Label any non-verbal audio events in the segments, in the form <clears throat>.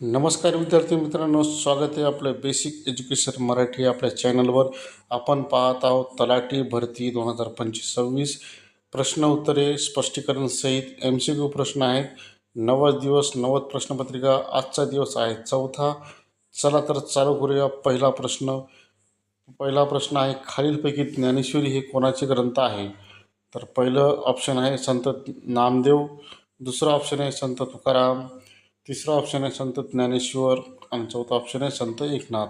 नमस्कार विद्यार्थी मित्रांनो स्वागत आहे आपलं बेसिक एज्युकेशन मराठी आपल्या चॅनलवर आपण पाहत आहोत तलाठी भरती दोन हजार पंचवीस सव्वीस. प्रश्न उत्तरे स्पष्टीकरण सहित एम सी क्यू प्रश्न आहेत. नव्वद दिवस नव्वद प्रश्नपत्रिका आजचा दिवस आहे चौथा. चला तर चालू करूया पहिला प्रश्न. पहिला प्रश्न आहे खालीलपैकी ज्ञानेश्वरी हे कोणाचे ग्रंथ आहे? तर पहिलं ऑप्शन आहे संत नामदेव. दुसरं ऑप्शन आहे संत तुकाराम. तिसरा ऑप्शन आहे संत ज्ञानेश्वर आणि चौथा ऑप्शन आहे संत एकनाथ.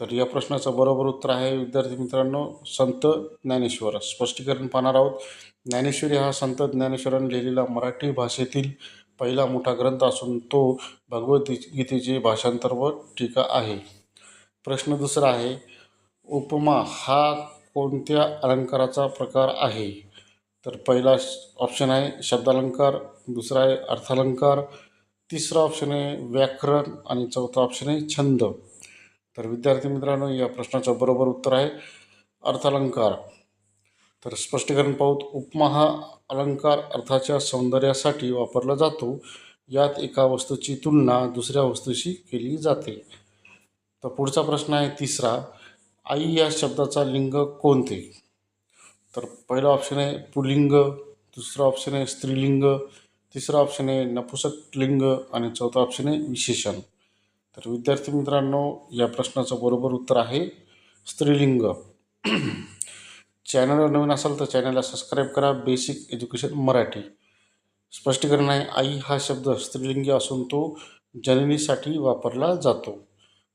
तर या प्रश्नाचं बरोबर उत्तर आहे विद्यार्थी मित्रांनो संत ज्ञानेश्वर. स्पष्टीकरण पाहणार आहोत. ज्ञानेश्वरी हा संत ज्ञानेश्वरांनी लिहिलेला मराठी भाषेतील पहिला मोठा ग्रंथ असून तो भगवद्गीतेचे भाषांतर व टीका आहे. प्रश्न दुसरा आहे उपमा हा कोणत्या अलंकाराचा प्रकार आहे? तर पहिला ऑप्शन आहे शब्दालंकार दुसरा आहे अर्थालंकार तिसरा ऑप्शन आहे व्याकरण आणि चौथा ऑप्शन आहे छंद. तर विद्यार्थी मित्रांनो या प्रश्नाचं बरोबर उत्तर आहे अर्थालंकार. तर स्पष्टीकरण पाहूत उपमा हा अलंकार अर्थाच्या सौंदर्यासाठी वापरला जातो. यात एका वस्तूची तुलना दुसऱ्या वस्तूशी केली जाते. तर पुढचा प्रश्न आहे तिसरा आई या शब्दाचा लिंग कोणते? तर पहिला ऑप्शन आहे पुलिंग दुसरा ऑप्शन आहे स्त्रीलिंग तिसरा ऑप्शन आहे नपुसक लिंग आणि चौथा ऑप्शन आहे विशेषण. तर विद्यार्थी मित्रांनो या प्रश्नाचं बरोबर उत्तर आहे स्त्रीलिंग. चॅनलवर नवीन असाल तर चॅनलला सबस्क्राईब करा. Basic education Marathi. स्पष्टीकरण आहे आई हा शब्द स्त्रीलिंगी असून तो जननीसाठी वापरला जातो.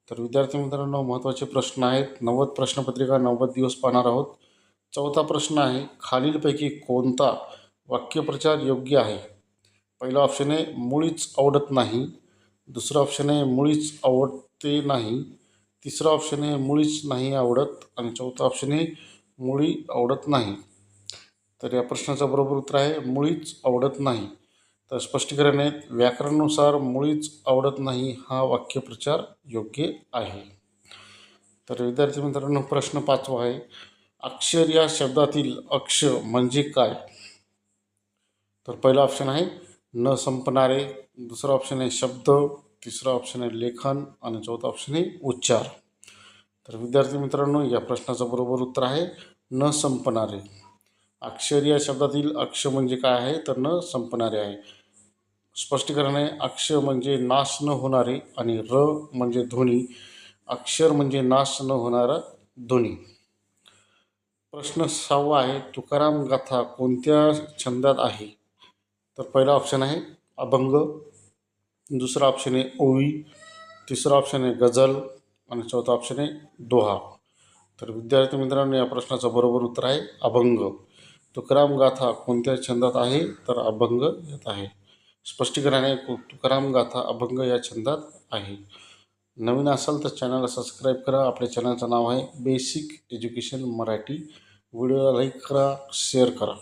तर विद्यार्थी मित्रांनो महत्त्वाचे प्रश्न आहेत. नव्वद प्रश्नपत्रिका नव्वद दिवस पाहणार आहोत. चौथा प्रश्न आहे खालीलपैकी कोणता वाक्यप्रचार योग्य आहे? पहिला ऑप्शन आहे मुळीच आवडत नाही. दुसरा ऑप्शन आहे मुळीच आवडते नाही. तिसरा ऑप्शन आहे मुळीच नाही आवडत. आणि चौथा ऑप्शन आहे मुळी आवडत नाही. तर या प्रश्नाचं बरोबर उत्तर आहे मुळीच आवडत नाही. तर स्पष्टीकरण आहे व्याकरणानुसार मुळीच आवडत नाही हा वाक्यप्रचार योग्य आहे. तर विद्यार्थी मित्रांनो प्रश्न पाचवा आहे. अक्षर या शब्दातील अक्ष म्हणजे काय? तर पहिला ऑप्शन आहे न संपणारे. दुसरा ऑप्शन आहे शब्द तिसरा ऑप्शन आहे लेखन आणि चौथा ऑप्शन आहे उच्चार. तर विद्यार्थी मित्रांनो या प्रश्नाचं बरोबर उत्तर आहे न संपणारे. अक्षर या शब्दातील अक्ष म्हणजे काय आहे? तर न संपणारे आहे. स्पष्टीकरण आहे अक्ष म्हणजे नाश न होणारे आणि र म्हणजे ध्वनी. अक्षर म्हणजे नाश न होणारा ध्वनी. प्रश्न सहावा आहे तुकाराम गाथा कोणत्या छंदात आहे? तर पहिला ऑप्शन आहे अभंग दुसरा ऑप्शन आहे ओवी तिसरा ऑप्शन आहे गझल आणि चौथा ऑप्शन आहे दोहा. तर विद्यार्थी मित्रांनो या प्रश्नाचं बरोबर उत्तर आहे अभंग. तुकाराम गाथा कोणत्या छंदात आहे? तर अभंग यात आहे. स्पष्टीकरण आहे तुकाराम गाथा अभंग या छंदात आहे. नवीन असाल तर चॅनलला सबस्क्राईब करा. आपल्या चॅनलचं नाव आहे बेसिक एज्युकेशन मराठी. व्हिडिओला लाईक करा शेअर करा.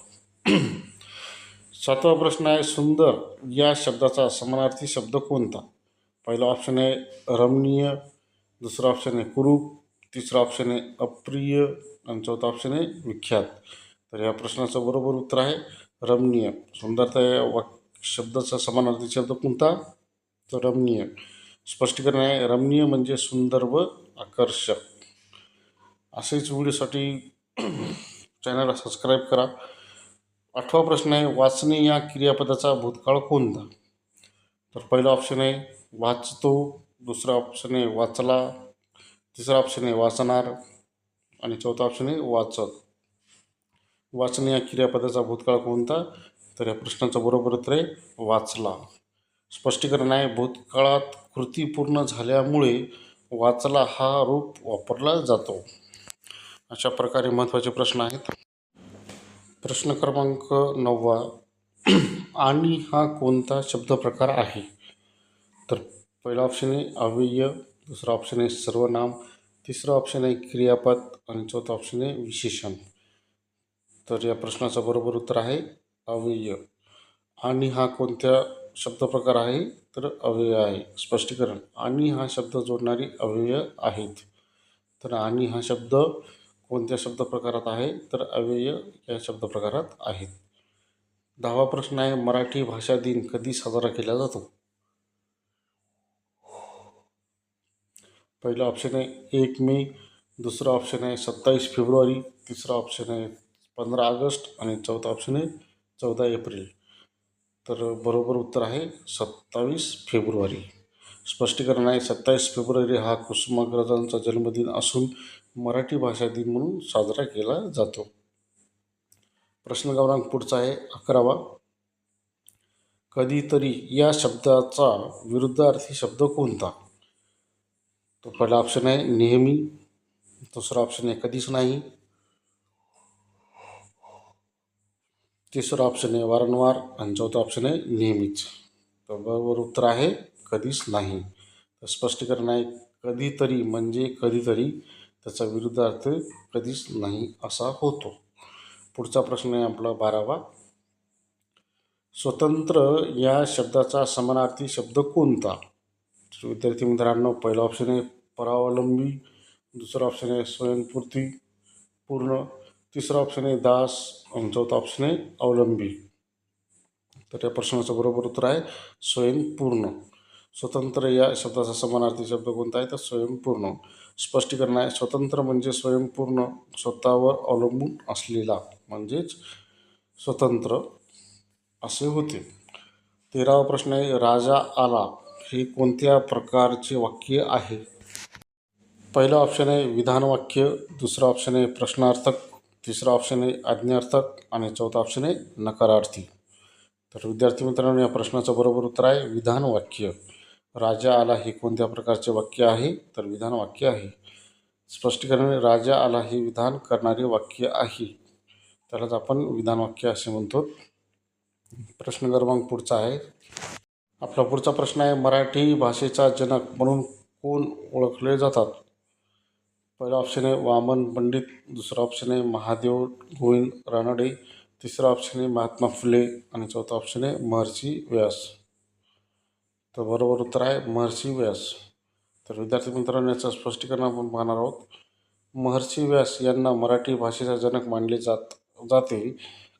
सातवा प्रश्न आहे सुंदर. या शब्दाचा समानार्थी शब्द कोणता? पहिला ऑप्शन आहे रमणीय. दुसरा ऑप्शन आहे कुरूप. तिसरा ऑप्शन आहे अप्रिय. आणि चौथा ऑप्शन आहे विख्यात. तर या प्रश्नाचं बरोबर उत्तर आहे रमणीय. सुंदरता या वाक शब्दाचा समानार्थी शब्द कोणता? तर रमणीय. स्पष्टीकरण आहे रमणीय म्हणजे सुंदर व आकर्षक. असेच व्हिडिओसाठी चॅनलला सबस्क्राईब करा. आठवा प्रश्न आहे वाचणे या क्रियापदाचा भूतकाळ कोणता? तर पहिला ऑप्शन आहे वाचतो. दुसरा ऑप्शन आहे वाचला. तिसरा ऑप्शन आहे वाचणार. आणि चौथा ऑप्शन आहे वाचत. वाचणे या क्रियापदाचा भूतकाळ कोणता? तर या प्रश्नाचं बरोबर उत्तर आहे वाचला. स्पष्टीकरण आहे भूतकाळात कृती पूर्ण झाल्यामुळे वाचला हा रूप वापरला जातो. अशा प्रकारे महत्त्वाचे प्रश्न आहेत. प्रश्न क्रमांक नववा. <clears throat> आणि हा कोणता शब्दप्रकार आहे? तर पहिला ऑप्शन आहे अव्यय दुसरा ऑप्शन आहे सर्वनाम तिसरा ऑप्शन आहे क्रियापद आणि चौथा ऑप्शन आहे विशेषण. तर या प्रश्नाचं बरोबर उत्तर आहे अव्यय. आणि हा कोणत्या शब्दप्रकार आहे? तर अव्यय आहे. स्पष्टीकरण. आणि हा शब्द जोडणारी अव्यय आहेत. तर आणि हा शब्द कोणत्या शब्दप्रकारात आहे? तर अव्यय या शब्दप्रकारात आहेत. दहावा प्रश्न आहे मराठी भाषा दिन कधी साजरा केला जातो? पहिला ऑप्शन आहे एक मे. दुसरा ऑप्शन आहे सत्तावीस फेब्रुवारी. तिसरा ऑप्शन आहे पंधरा ऑगस्ट. आणि चौथा ऑप्शन आहे चौदा एप्रिल. तर बरोबर उत्तर आहे सत्तावीस फेब्रुवारी. स्पष्टीकरण आहे सत्तावीस फेब्रुवारी हा कुसुमाग्रजांचा जन्मदिन असून मराठी भाषा दिन म्हणून साजरा केला जातो. प्रश्न क्रमांक पुढचा आहे अकरावा. कधीतरी या शब्दाचा विरुद्धार्थी शब्द कोणता? तो पहिला ऑप्शन आहे नेहमी. दुसरा ऑप्शन आहे कधीच नाही. तिसरा ऑप्शन आहे वारंवार. आणि चौथा ऑप्शन आहे नेहमीच. तर बरोबर उत्तर आहे कधीच नाही. तर स्पष्टीकरण आहे कधीतरी म्हणजे कधीतरी. त्याचा विरुद्धार्थ कधीच नाही असा होतो. पुढचा प्रश्न आहे आपला बारावा. स्वतंत्र या शब्दाचा समानार्थी शब्द कोणता? विद्यार्थी मित्रांनो पहिला ऑप्शन आहे परावलंबी दुसरा ऑप्शन आहे स्वयंपूर्ती पूर्ण. तिसरा ऑप्शन आहे दास आणि चौथा ऑप्शन आहे अवलंबी. तर या प्रश्नाचं बरोबर उत्तर आहे स्वयंपूर्ण. स्वतंत्र या शब्दाचा समानार्थी शब्द कोणता आहे? तर स्वयंपूर्ण. स्पष्टीकरण आहे स्वतंत्र म्हणजे स्वयंपूर्ण स्वतःवर अवलंबून असलेला म्हणजेच स्वतंत्र असे होते. तेरावा प्रश्न आहे राजा आला हे कोणत्या प्रकारचे वाक्य आहे? पहिला ऑप्शन आहे विधानवाक्य दुसरा ऑप्शन आहे प्रश्नार्थक. तिसरा ऑप्शन आहे आज्ञार्थक. आणि चौथा ऑप्शन आहे नकारार्थी. तर विद्यार्थी मित्रांनो या प्रश्नाचं बरोबर उत्तर आहे विधान वाक्य. राजा आला हे कोणत्या प्रकारचे वाक्य आहे? तर विधान वाक्य आहे. स्पष्टीकरण राजा आला हे विधान करणारे वाक्य आहे. त्यालाच आपण विधान वाक्य असे म्हणतो. प्रश्न क्रमांक पुढचा आहे. आपला पुढचा प्रश्न आहे मराठी भाषेचा जनक म्हणून कोण ओळखले जातात? पहिला ऑप्शन आहे वामन पंडित दुसरा ऑप्शन आहे महादेव गोविंद रानडे तिसरा ऑप्शन आहे महात्मा फुले आणि चौथा ऑप्शन आहे महर्षी व्यास. तर बरोबर उत्तर आहे महर्षी व्यास. तर विद्यार्थी मित्रांनो याचं स्पष्टीकरण आपण पाहणार आहोत. महर्षी व्यास यांना मराठी भाषेचा जनक मानले जात जाते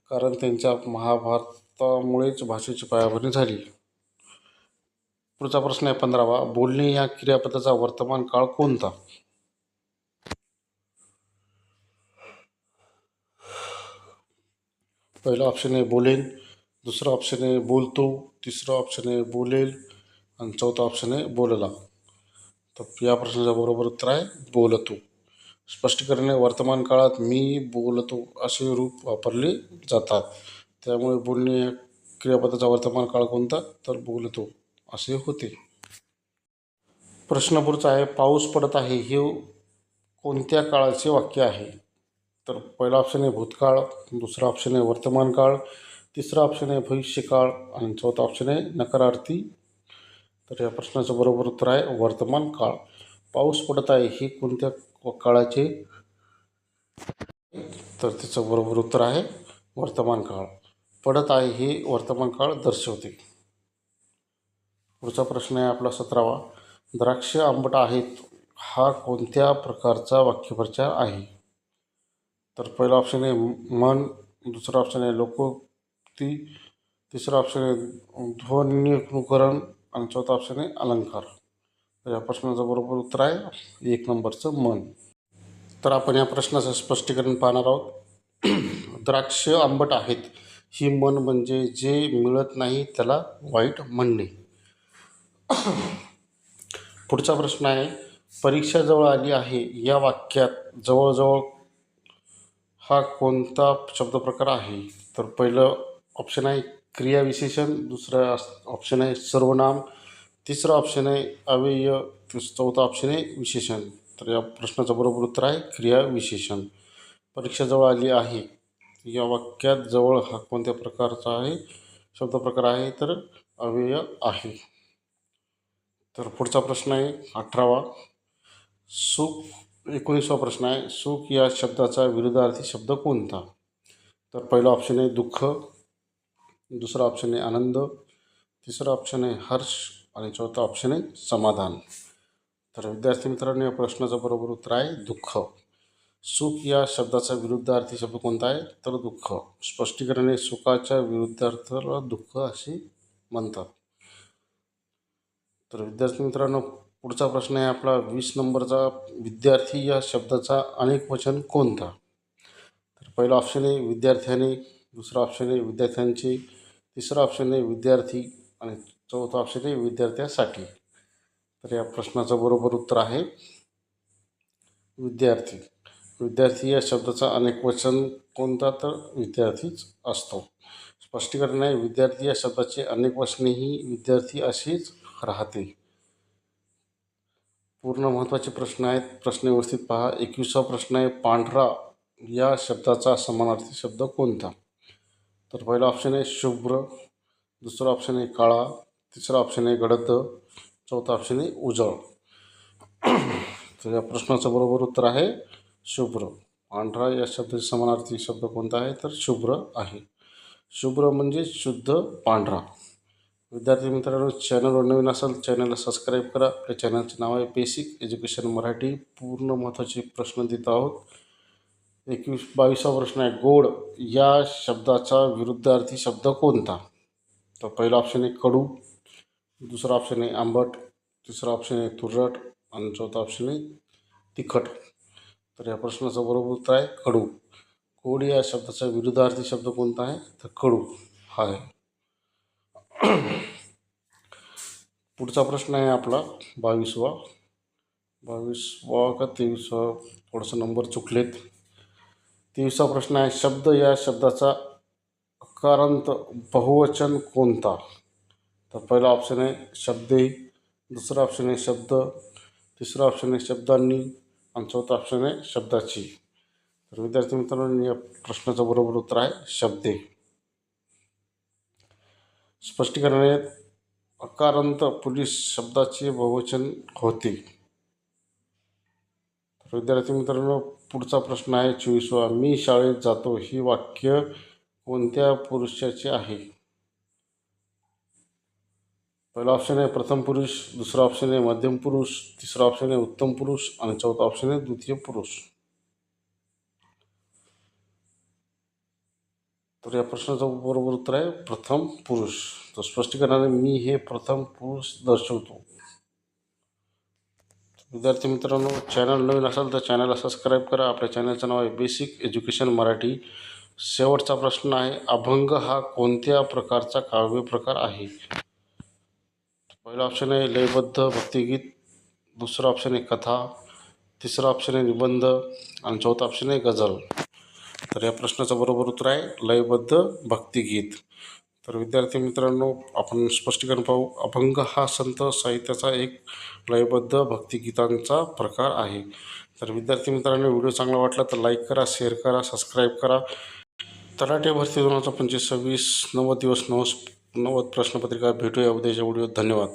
कारण त्यांच्या महाभारतामुळेच भाषेची पायाभरणी झाली. पुढचा प्रश्न आहे पंधरावा. बोलणे या क्रियापदाचा वर्तमान काळ कोणता? पहिला ऑप्शन आहे बोलेन. दुसरा ऑप्शन आहे बोलतो. तिसरा ऑप्शन आहे बोलेल. आणि चौथा ऑप्शन आहे बोलला. तर या प्रश्नाचं बरोबर उत्तर आहे बोलतो. स्पष्टीकरण आहे वर्तमान काळात मी बोलतो असे रूप वापरले जातात. त्यामुळे बोलणे या क्रियापदाचा वर्तमान काळ कोणता? तर बोलतो. असे होते. प्रश्न पुढचा आहे पाऊस पडत आहे हे कोणत्या काळाचे वाक्य आहे? तर पहिला ऑप्शन आहे भूतकाळ दुसरा ऑप्शन आहे वर्तमान काळ तिसरा ऑप्शन आहे भविष्यकाळ आणि चौथा ऑप्शन आहे नकारार्थी तर या प्रश्नाचं बरोबर उत्तर आहे वर्तमान काळ. पाऊस पडत आहे ही कोणत्या काळाचे? तर त्याचं बरोबर उत्तर आहे वर्तमान काळ. पडत आहे हे वर्तमान काळ दर्शवते. पुढचा प्रश्न आहे आपला सतरावा. द्राक्ष आंबट आहेत हा कोणत्या प्रकारचा वाक्यप्रचार आहे? तर पहिला ऑप्शन आहे मन दुसरा ऑप्शन आहे लोकोक्ती तिसरा ऑप्शन आहे ध्वनिकरण आणि चौथा ऑप्शन आहे अलंकार. तर या प्रश्नाचं बरोबर उत्तर आहे एक नंबरचं मन. तर आपण या प्रश्नाचं स्पष्टीकरण पाहणार आहोत. <clears throat> द्राक्ष आंबट आहेत. ही मन म्हणजे जे मिळत नाही त्याला वाईट म्हणणे. <clears throat> पुढचा प्रश्न आहे परीक्षा जवळ आली आहे या वाक्यात जवळजवळ हा कोणता शब्दप्रकार आहे? तर पहिलं ऑप्शन आहे क्रियाविशेषण दुसरा ऑप्शन आहे सर्वनाम तिसरा ऑप्शन आहे अव्यय चौथा ऑप्शन आहे विशेषण. तर या प्रश्नाचं बरोबर उत्तर आहे क्रियाविशेषण. परीक्षा जवळ आली आहे. या वाक्यात जवळ हा कोणत्या प्रकारचा आहे? शब्द प्रकार आहे तर अव्यय आहे. तर पुढचा प्रश्न आहे अठरावा. सुख एकोणीसवा प्रश्न आहे सुख या शब्दाचा विरुद्धार्थी शब्द कोणता? तर पहिला ऑप्शन आहे दुःख दुसरा ऑप्शन आहे आनंद तिसरा ऑप्शन आहे हर्ष आणि चौथा ऑप्शन आहे समाधान. तर विद्यार्थी मित्रांनो या प्रश्नाचं बरोबर उत्तर आहे दुःख. सुख या शब्दाचा विरुद्धार्थी शब्द कोणता आहे? तर दुःख. स्पष्टीकरण आहे सुखाच्या विरुद्धार्थाला दुःख असे म्हणतात. तर विद्यार्थी मित्रांनो पुढचा प्रश्न आहे आपला. वीस नंबरचा विद्यार्थी या शब्दाचा अनेक वचन कोणता? तर पहिला ऑप्शन आहे विद्यार्थ्याने दुसरा ऑप्शन आहे विद्यार्थ्यांचे तिसरा ऑप्शन आहे विद्यार्थी आणि चौथा ऑप्शन आहे विद्यार्थ्यासाठी. तर या प्रश्नाचं बरोबर उत्तर आहे विद्यार्थी. विद्यार्थी या शब्दाचा अनेक वचन कोणता तर विद्यार्थीच असतो. स्पष्टीकरण आहे विद्यार्थी या शब्दाचे अनेक वचनेही विद्यार्थी असेच राहते पूर्ण महत्त्वाचे प्रश्न आहेत. प्रश्न व्यवस्थित पहा. एकविसावा प्रश्न आहे पांढरा. या शब्दाचा समानार्थी शब्द कोणता? तर पहिला ऑप्शन आहे शुभ्र दुसरा ऑप्शन आहे काळा तिसरा ऑप्शन आहे गडद चौथा ऑप्शन आहे उजळ. <clears throat> तर या प्रश्नाचं बरोबर उत्तर आहे शुभ्र. पांढरा या शब्दाचे समानार्थी शब्द कोणता आहे? तर शुभ्र आहे. शुभ्र म्हणजे शुद्ध पांढरा. विद्यार्थी मित्रांनो चॅनलवर नवीन असाल चॅनलला सबस्क्राईब करा. आपल्या चॅनलचे नाव आहे बेसिक एज्युकेशन मराठी. पूर्ण महत्त्वाचे प्रश्न देत आहोत. एकवीस बावीसावा प्रश्न आहे. गोड या शब्दाचा विरुद्धार्थी शब्द कोणता? तर पहिला ऑप्शन आहे कडू दुसरा ऑप्शन आहे आंबट तिसरा ऑप्शन आहे तुरट आणि चौथा ऑप्शन आहे तिखट. तर या प्रश्नाचं बरोबर उत्तर आहे कडू. गोड या शब्दाचा विरुद्धार्थी शब्द कोणता आहे? तर कडू. हा आहे. पुढचा प्रश्न आहे आपला बावीसवा. बावीसवा का तेवीसवा? थोडंसं नंबर चुकलेत. तेवीसवा प्रश्न आहे शब्द या शब्दाचा अकारांत बहुवचन कोणता? तर पहिला ऑप्शन आहे शब्दे दुसरा ऑप्शन आहे शब्द तिसरा ऑप्शन आहे शब्दांनी आणि चौथा ऑप्शन आहे शब्दाची. तर विद्यार्थी मित्रांनो या प्रश्नाचं बरोबर उत्तर आहे शब्दे. स्पष्टीकरण आहे अकारांत पोलीस शब्दाचे बहुवचन होते. तर विद्यार्थी मित्रांनो पुढचा प्रश्न आहे चोवीसवा. मी शाळेत जातो ही वाक्य कोणत्या पुरुषाचे आहे? पहिला ऑप्शन आहे प्रथम पुरुष दुसरा ऑप्शन आहे मध्यम पुरुष तिसरा ऑप्शन आहे उत्तम पुरुष आणि चौथा ऑप्शन आहे द्वितीय पुरुष. तर या प्रश्नाचं बरोबर उत्तर आहे प्रथम पुरुष. तर स्पष्टीकरणाने मी हे प्रथम पुरुष दर्शवतो. विद्यार्थी मित्रांनो चॅनल नवीन असाल तर चॅनलला सबस्क्राईब करा. आपल्या चॅनलचं नाव आहे बेसिक एज्युकेशन मराठी. शेवटचा प्रश्न आहे अभंग हा कोणत्या प्रकारचा काव्य प्रकार आहे? पहिला ऑप्शन आहे लयबद्ध भक्तिगीत. दुसरा ऑप्शन आहे कथा. तिसरा ऑप्शन आहे निबंध. आणि चौथा ऑप्शन आहे गझल. तर या प्रश्नाचं बरोबर उत्तर आहे लयबद्ध भक्तिगीत. तर विद्यार्थी मित्रांनो आपण स्पष्टीकरण पाहू. अभंग हा संत साहित्याचा एक लयबद्ध भक्तिगीतांचा प्रकार आहे. तर विद्यार्थी मित्रांनो व्हिडिओ चांगला वाटला तर लाईक करा शेअर करा सबस्क्राईब करा. तलाटे भरती दोन हजार पंचवीस सव्वीस नव्वद दिवस नव नव्वद प्रश्नपत्रिका भेटूया उद्याच्या व्हिडिओ धन्यवाद.